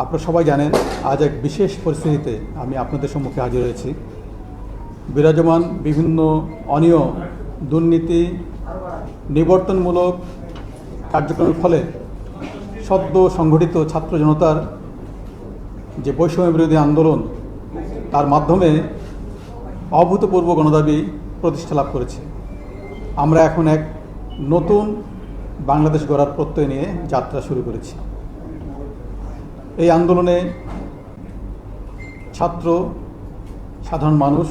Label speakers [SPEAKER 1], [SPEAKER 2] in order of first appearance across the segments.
[SPEAKER 1] আপনারা সবাই জানেন, আজ এক বিশেষ পরিস্থিতিতে আমি আপনাদের সম্মুখে হাজির হয়েছি। বিরাজমান বিভিন্ন অনিয়ম দুর্নীতি নিবর্তনমূলক কার্যক্রমের ফলে সদ্য সংগঠিত ছাত্র জনতার যে বৈষম্য বিরোধী আন্দোলন, তার মাধ্যমে অভূতপূর্ব গণদাবি প্রতিষ্ঠা লাভ করেছে। আমরা এখন এক নতুন বাংলাদেশ গড়ার প্রত্যয় নিয়ে যাত্রা শুরু করেছি। এই আন্দোলনে ছাত্র, সাধারণ মানুষ,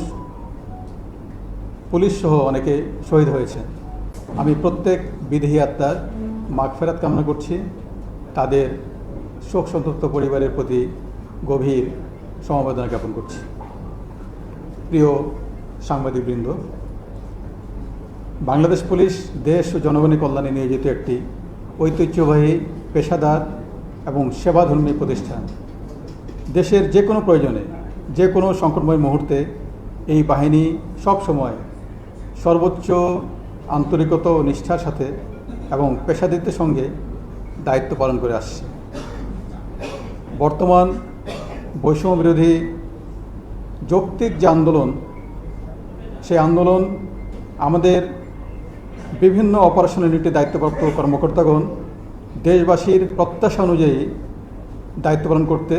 [SPEAKER 1] পুলিশ সহ অনেকে শহীদ হয়েছেন। আমি প্রত্যেক বিদেহী আত্মার মাগফেরাত কামনা করছি। তাদের শোক সন্তপ্ত পরিবারের প্রতি গভীর সমবেদনা জ্ঞাপন করছি। প্রিয় সাংবাদিকবৃন্দ, বাংলাদেশ পুলিশ দেশ ও জনগণের কল্যাণে নিয়োজিত একটি ঐতিহ্যবাহী পেশাদার এবং সেবাধর্মী প্রতিষ্ঠান। দেশের যে কোনো প্রয়োজনে, যে কোনো সংকটময় মুহূর্তে এই বাহিনী সব সময় সর্বোচ্চ আন্তরিকতা ও নিষ্ঠার সাথে এবং পেশাদিত্বের সঙ্গে দায়িত্ব পালন করে আসছে। বর্তমান বৈষম্য বিরোধী যৌক্তিক যে আন্দোলন, সেই আন্দোলন আমাদের বিভিন্ন অপারেশন ইউনিটে দায়িত্বপ্রাপ্ত কর্মকর্তাগণ দেশবাসীর প্রত্যাশা অনুযায়ী দায়িত্ব পালন করতে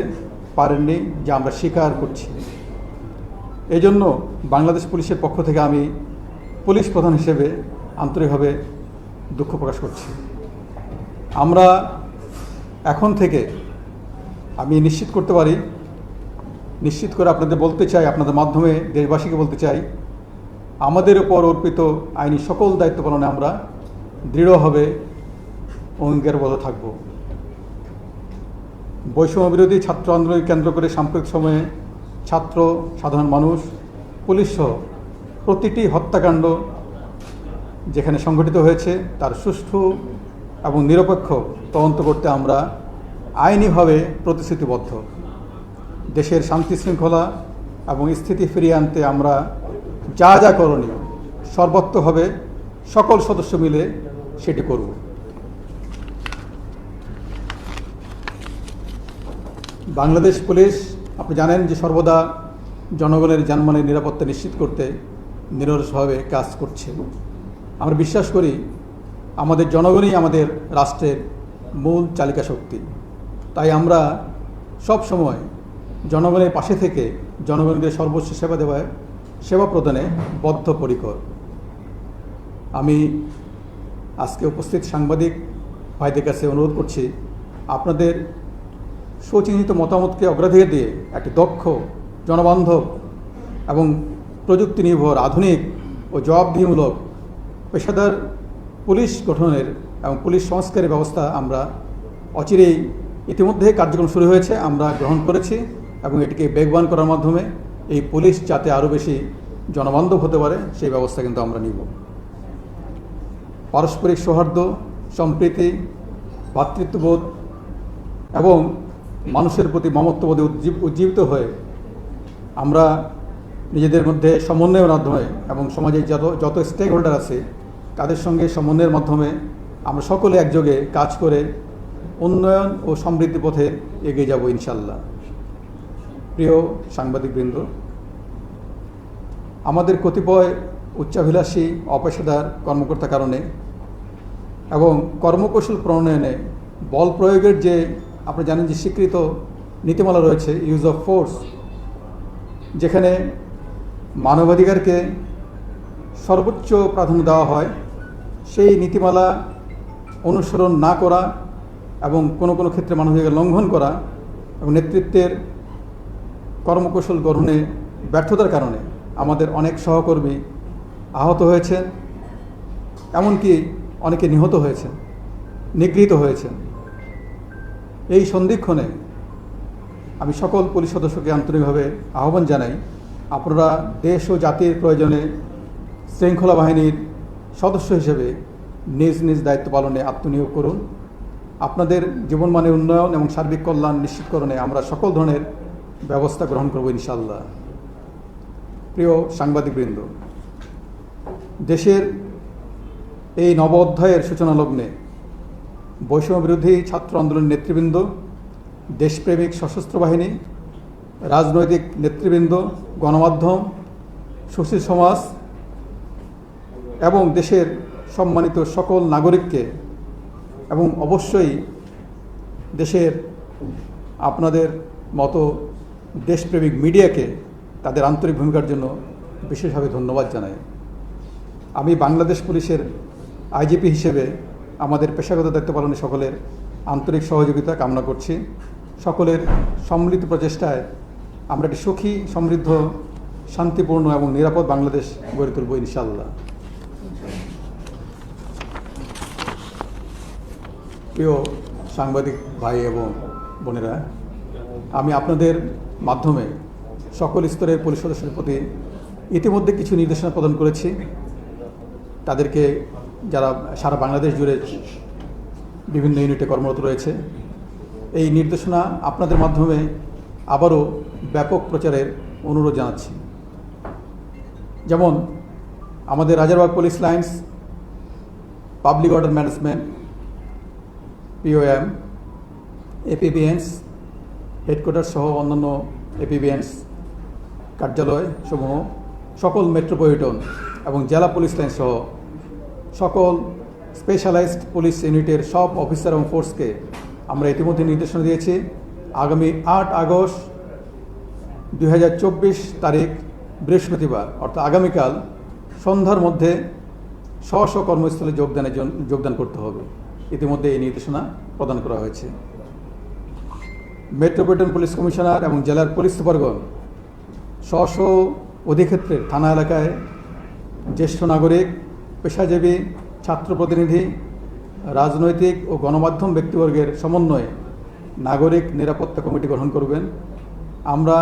[SPEAKER 1] পারেননি যা আমরা স্বীকার করছি। এই জন্য বাংলাদেশ পুলিশের পক্ষ থেকে আমি পুলিশ প্রধান হিসেবে আন্তরিকভাবে দুঃখ প্রকাশ করছি। আমরা এখন থেকে আমি নিশ্চিত করতে পারি, নিশ্চিত করে আপনাদের বলতে চাই, আপনাদের মাধ্যমে দেশবাসীকে বলতে চাই, আমাদের উপর অর্পিত আইনি সকল দায়িত্ব পালনে আমরা দৃঢ়ভাবে অঙ্গীকারবদ্ধ থাকব। বৈষম্য বিরোধী ছাত্র আন্দোলনকে কেন্দ্র করে সাম্প্রতিক সময়ে ছাত্র, সাধারণ মানুষ, পুলিশ সহ প্রতিটি হত্যাকাণ্ড যেখানে সংঘটিত হয়েছে তার সুষ্ঠু এবং নিরপেক্ষ তদন্ত করতে আমরা আইনিভাবে প্রতিশ্রুতিবদ্ধ। দেশের শান্তি শৃঙ্খলা এবং স্থিতি ফিরিয়ে আনতে আমরা যা যা করণীয় সর্বত্রভাবে সকল সদস্য মিলে সেটি করব। বাংলাদেশ পুলিশ, আপনি জানেন যে সর্বদা জনগণের জানমালের নিরাপত্তা নিশ্চিত করতে নিরসভাবে কাজ করছে। আমরা বিশ্বাস করি আমাদের জনগণই আমাদের রাষ্ট্রের মূল চালিকা শক্তি। তাই আমরা সব সময় জনগণের পাশে থেকে জনগণকে সর্বোচ্চ সেবা দেওয়ায় সেবা প্রদানে বদ্ধপরিকর। আমি আজকে উপস্থিত সাংবাদিক ভাইদের কাছে অনুরোধ করছি, আপনাদের সুচিহ্নিত মতামতকে অগ্রাধিকার দিয়ে একটি দক্ষ জনবান্ধব এবং প্রযুক্তি নির্ভর আধুনিক ও জবাবদিহিমূলক পেশাদার পুলিশ গঠনের এবং পুলিশ সংস্কারের ব্যবস্থা আমরা অচিরেই ইতিমধ্যে কার্যক্রম শুরু হয়েছে, আমরা গ্রহণ করেছি এবং এটিকে বেগবান করার মাধ্যমে এই পুলিশ যাতে আরও বেশি জনবান্ধব হতে পারে, সেই ব্যবস্থা কিন্তু আমরা নিব। পারস্পরিক সৌহার্দ্য, সম্প্রীতি ভ্রাতৃত্ববোধ এবং মানুষের প্রতি মমত্ববোধে উজ্জীব উজ্জীবিত হয়ে আমরা নিজেদের মধ্যে সমন্বয়ের মাধ্যমে এবং সমাজে যত যত স্টেক হোল্ডার আছে, তাদের সঙ্গে সমন্বয়ের মাধ্যমে আমরা সকলে একযোগে কাজ করে উন্নয়ন ও সমৃদ্ধি পথে এগিয়ে যাব ইনশাল্লাহ প্রিয় সাংবাদিকবৃন্দ, আমাদের কতিপয় উচ্চাভিলাষী, অপেশাদার কর্মকর্তা কারণে এবং কর্মকৌশল প্রণয়নে বল প্রয়োগের যে আপনি জানেন যে স্বীকৃত নীতিমালা রয়েছে ইউজ অফ ফোর্স যেখানে মানবাধিকারকে সর্বোচ্চ প্রাধান্য দেওয়া হয়। সেই নীতিমালা অনুসরণ না করা এবং কোনো কোনো ক্ষেত্রে মানবাধিকার লঙ্ঘন করা এবং নেতৃত্বের কর্মকৌশল গ্রহণে ব্যর্থতার কারণে আমাদের অনেক সহকর্মী আহত হয়েছেন, এমনকি অনেকে নিহত হয়েছেন, নিগৃহীত হয়েছেন। এই সন্ধিক্ষণে আমি সকল পুলিশ সদস্যকে আন্তরিকভাবে আহ্বান জানাই, আপনারা দেশ ও জাতির প্রয়োজনে শৃঙ্খলা বাহিনীর সদস্য হিসেবে নিজ নিজ দায়িত্ব পালনে আত্মনিয়োগ করুন। আপনাদের জীবনমানের উন্নয়ন এবং সার্বিক কল্যাণ নিশ্চিতকরণে আমরা সকল ধরনের ব্যবস্থা গ্রহণ করব ইনশাল্লাহ প্রিয় সাংবাদিকবৃন্দ, দেশের এই নব অধ্যায়ের সূচনা লগ্নে বৈষম্য বিরোধী ছাত্র আন্দোলনের নেতৃবৃন্দ, দেশপ্রেমিক সশস্ত্র বাহিনী, রাজনৈতিক নেতৃবৃন্দ, গণমাধ্যম, সুশীল সমাজ এবং দেশের সম্মানিত সকল নাগরিককে এবং অবশ্যই দেশের আপনাদের মতো দেশপ্রেমিক মিডিয়াকে তাদের আন্তরিক ভূমিকার জন্য বিশেষভাবে ধন্যবাদ জানাই। আমি বাংলাদেশ পুলিশের আইজিপি হিসেবে আমাদের পেশাগত দায়িত্ব পালনে সকলের আন্তরিক সহযোগিতা কামনা করছি। সকলের সম্মিলিত প্রচেষ্টায় আমরা একটি সুখী, সমৃদ্ধ, শান্তিপূর্ণ এবং নিরাপদ বাংলাদেশ গড়ে তুলব ইনশাল্লাহ প্রিয় সাংবাদিক ভাই এবং বোনেরা, আমি আপনাদের মাধ্যমে সকল স্তরের পুলিশ সদস্যদের প্রতি ইতিমধ্যে কিছু নির্দেশনা প্রদান করেছি। তাদেরকে যারা সারা বাংলাদেশ জুড়ে বিভিন্ন ইউনিটে কর্মরত রয়েছে, এই নির্দেশনা আপনাদের মাধ্যমে আবারও ব্যাপক প্রচারের অনুরোধ জানাচ্ছি। যেমন, আমাদের Rajarbagh police lines, public order management, POM, APBNs, headquarter সহ অন্যান্য এপিবিএনস কার্যালয় সমূহ, সকল মেট্রোপলিটন এবং জেলা পুলিশ লাইন সহ সকল স্পেশালাইজড পুলিশ ইউনিটের সব অফিসার এবং ফোর্সকে আমরা ইতিমধ্যে নির্দেশনা দিয়েছি। আগামী আট আগস্ট দু হাজার চব্বিশ তারিখ বৃহস্পতিবার, অর্থাৎ আগামীকাল সন্ধ্যার মধ্যে স্ব স্ব কর্মস্থলে যোগদানের জন্য যোগদান করতে হবে। ইতিমধ্যে এই নির্দেশনা প্রদান করা হয়েছে। মেট্রোপলিটন পুলিশ কমিশনার এবং জেলার পুলিশ সুপারগণ স্ব স্ব অধিক্ষেত্রের থানা এলাকায় জ্যেষ্ঠ নাগরিক পেশাজীবী ছাত্র প্রতিনিধি রাজনৈতিক ও গণমাধ্যম ব্যক্তিবর্গের সমন্বয়ে নাগরিক নিরাপত্তা কমিটি গঠন করবেন। আমরা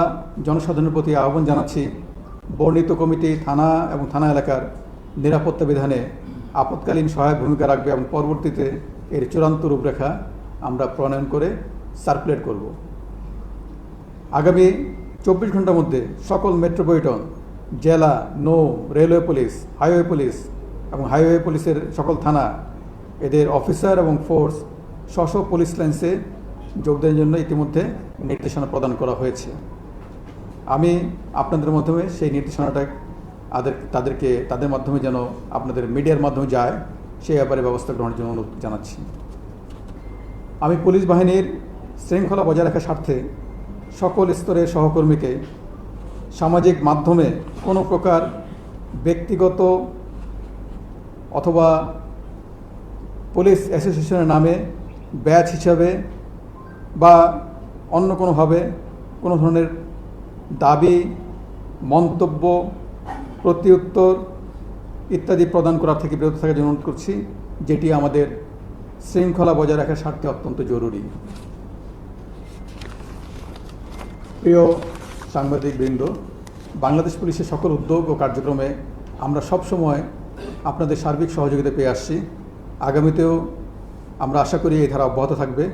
[SPEAKER 1] জনসাধারণের প্রতি আহ্বান জানাচ্ছি, বর্ণিত কমিটি থানা এবং থানা এলাকার নিরাপত্তা বিধানে আপৎকালীন সহায়ক ভূমিকা রাখবে এবং পরবর্তীতে এর চূড়ান্ত রূপরেখা আমরা প্রণয়ন করে সার্কুলেট করব। আগামী চব্বিশ ঘণ্টার মধ্যে সকল মেট্রোপলিটন জেলা, নৌ রেলওয়ে পুলিশ হাইওয়ে পুলিশ এবং হাইওয়ে পুলিশের সকল থানা, এদের অফিসার এবং ফোর্স স্ব পুলিশ লাইন্সে যোগদানের জন্য ইতিমধ্যে নির্দেশনা প্রদান করা হয়েছে। আমি আপনাদের মাধ্যমে সেই নির্দেশনাটা তাদের তাদেরকে, তাদের মাধ্যমে যেন আপনাদের মিডিয়ার মাধ্যমে যায়, সেই ব্যাপারে ব্যবস্থা গ্রহণের জন্য অনুরোধ জানাচ্ছি। আমি পুলিশ বাহিনীর শৃঙ্খলা বজায় রাখার স্বার্থে সকল স্তরের সহকর্মীকে সামাজিক মাধ্যমে কোনো প্রকার ব্যক্তিগত অথবা পুলিশ অ্যাসোসিয়েশনের নামে ব্যাচ হিসাবে বা অন্য কোনোভাবে কোনো ধরনের দাবি, মন্তব্য, প্রত্যুত্তর ইত্যাদি প্রদান করা থেকে বিরত থাকার জন্য অনুরোধ করছি, যেটি আমাদের শৃঙ্খলা বজায় রাখার স্বার্থে অত্যন্ত জরুরি। প্রিয় সাংবাদিকবৃন্দ, বাংলাদেশ পুলিশের সকল উদ্যোগ ও কার্যক্রমে আমরা সবসময় আপনাদের সার্বিক সহযোগিতা পেয়ে আসছি। আগামীতেও আমরা আশা করি এই ধারা অব্যাহত থাকবে।